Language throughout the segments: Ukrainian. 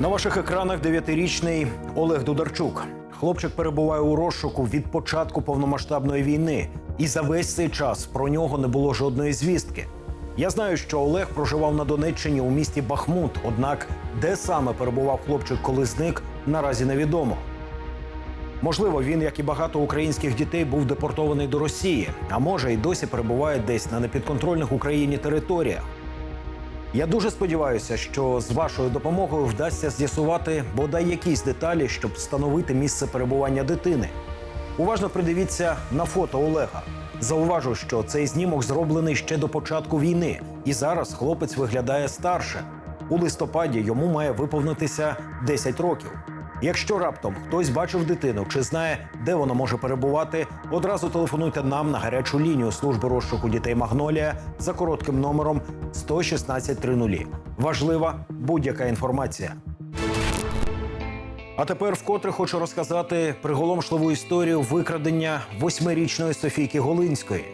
На ваших екранах дев'ятирічний Олег Дударчук. Хлопчик перебуває у розшуку від початку повномасштабної війни, і за весь цей час про нього не було жодної звістки. Я знаю, що Олег проживав на Донеччині у місті Бахмут. Однак, де саме перебував хлопчик, коли зник, наразі невідомо. Можливо, він, як і багато українських дітей, був депортований до Росії, а може, й досі перебуває десь на непідконтрольних Україні територіях. Я дуже сподіваюся, що з вашою допомогою вдасться з'ясувати бодай якісь деталі, щоб встановити місце перебування дитини. Уважно придивіться на фото Олега. Зауважу, що цей знімок зроблений ще до початку війни, і зараз хлопець виглядає старше. У листопаді йому має виповнитися 10 років. Якщо раптом хтось бачив дитину чи знає, де вона може перебувати, одразу телефонуйте нам на гарячу лінію служби розшуку дітей Магнолія за коротким номером 11630. Важлива будь-яка інформація. А тепер вкотре хочу розказати приголомшливу історію викрадення восьмирічної Софійки Голинської.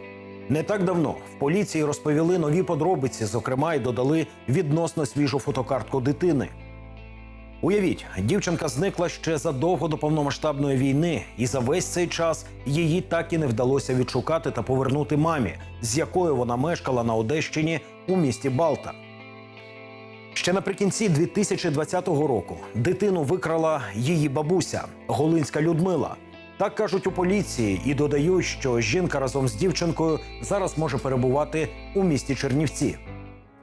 Не так давно в поліції розповіли нові подробиці, зокрема, й додали відносно свіжу фотокартку дитини. Уявіть, дівчинка зникла ще задовго до повномасштабної війни, і за весь цей час її так і не вдалося відшукати та повернути мамі, з якою вона мешкала на Одещині у місті Балта. Ще наприкінці 2020 року дитину викрала її бабуся Голинська Людмила. Так кажуть у поліції і додають, що жінка разом з дівчинкою зараз може перебувати у місті Чернівці.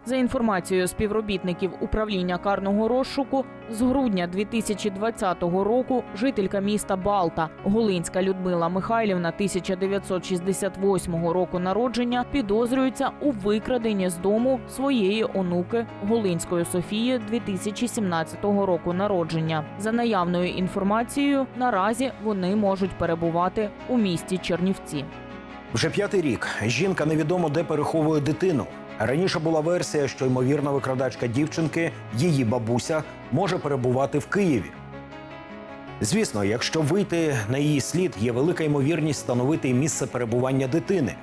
За інформацією співробітників управління карного розшуку, з грудня 2020 року жителька міста Балта Голинська Людмила Михайлівна 1968 року народження підозрюється у викраденні з дому своєї онуки Голинської Софії 2017 року народження. За наявною інформацією, наразі вони можуть перебувати у місті Чернівці. Вже п'ятий рік жінка невідомо де переховує дитину. Раніше була версія, що ймовірна викрадачка дівчинки, її бабуся, може перебувати в Києві. Звісно, якщо вийти на її слід, є велика ймовірність встановити місце перебування дитини.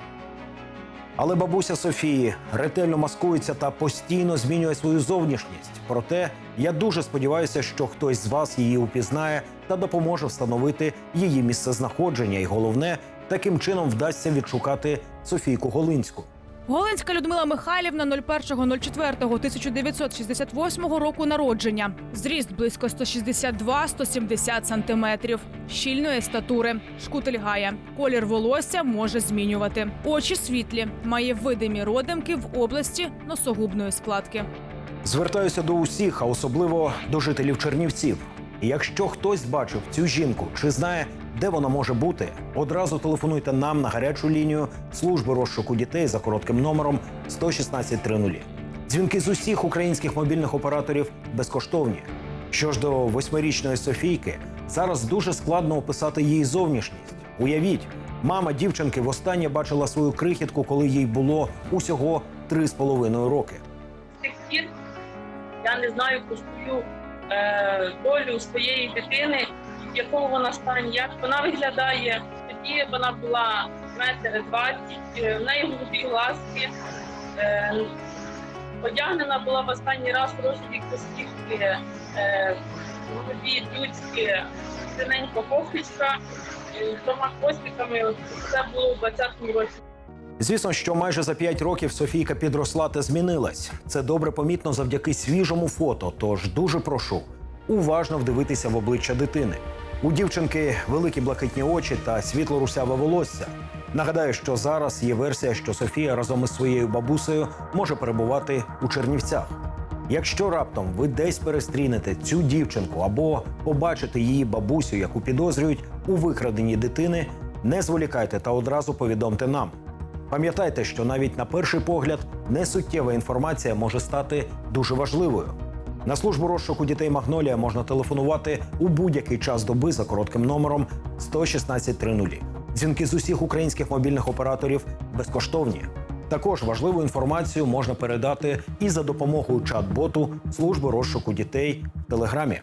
Але бабуся Софії ретельно маскується та постійно змінює свою зовнішність. Проте я дуже сподіваюся, що хтось з вас її упізнає та допоможе встановити її місцезнаходження. І головне, таким чином вдасться відшукати Софійку Голинську. Голинська Людмила Михайлівна 01.01.1968 року народження. Зріст близько 162-170 сантиметрів. Щільної статури. Шкутель гая. Колір волосся може змінювати. Очі світлі. Має видимі родимки в області носогубної складки. Звертаюся до усіх, а особливо до жителів Чернівців. Якщо хтось бачив цю жінку чи знає, де вона може бути, одразу телефонуйте нам на гарячу лінію служби розшуку дітей за коротким номером 11630. Дзвінки з усіх українських мобільних операторів безкоштовні. Що ж до восьмирічної Софійки, зараз дуже складно описати її зовнішність. Уявіть, мама дівчинки востаннє бачила свою крихітку, коли їй було усього три з половиною роки. з тих я не знаю про свою е, долю своєї дитини, в якому вона стані, як вона виглядає. Тоді вона була метр двадцять, е, в неї голубі глазки. Е, одягнена була в останній раз розові костівки, е, голубі людські, синенька кофточка, двома хвостиками. Це було в 20-му році. Звісно, що майже за 5 років Софійка підросла та змінилась. Це добре помітно завдяки свіжому фото. Тож дуже прошу уважно вдивитися в обличчя дитини. У дівчинки великі блакитні очі та світло-русяве волосся. Нагадаю, що зараз є версія, що Софія разом із своєю бабусею може перебувати у Чернівцях. Якщо раптом ви десь перестрінете цю дівчинку або побачите її бабусю, яку підозрюють у викраденні дитини, не зволікайте та одразу повідомте нам. Пам'ятайте, що навіть на перший погляд несуттєва інформація може стати дуже важливою. На службу розшуку дітей Магнолія можна телефонувати у будь-який час доби за коротким номером 11630. Дзвінки з усіх українських мобільних операторів безкоштовні. Також важливу інформацію можна передати і за допомогою чат-боту служби розшуку дітей в Телеграмі.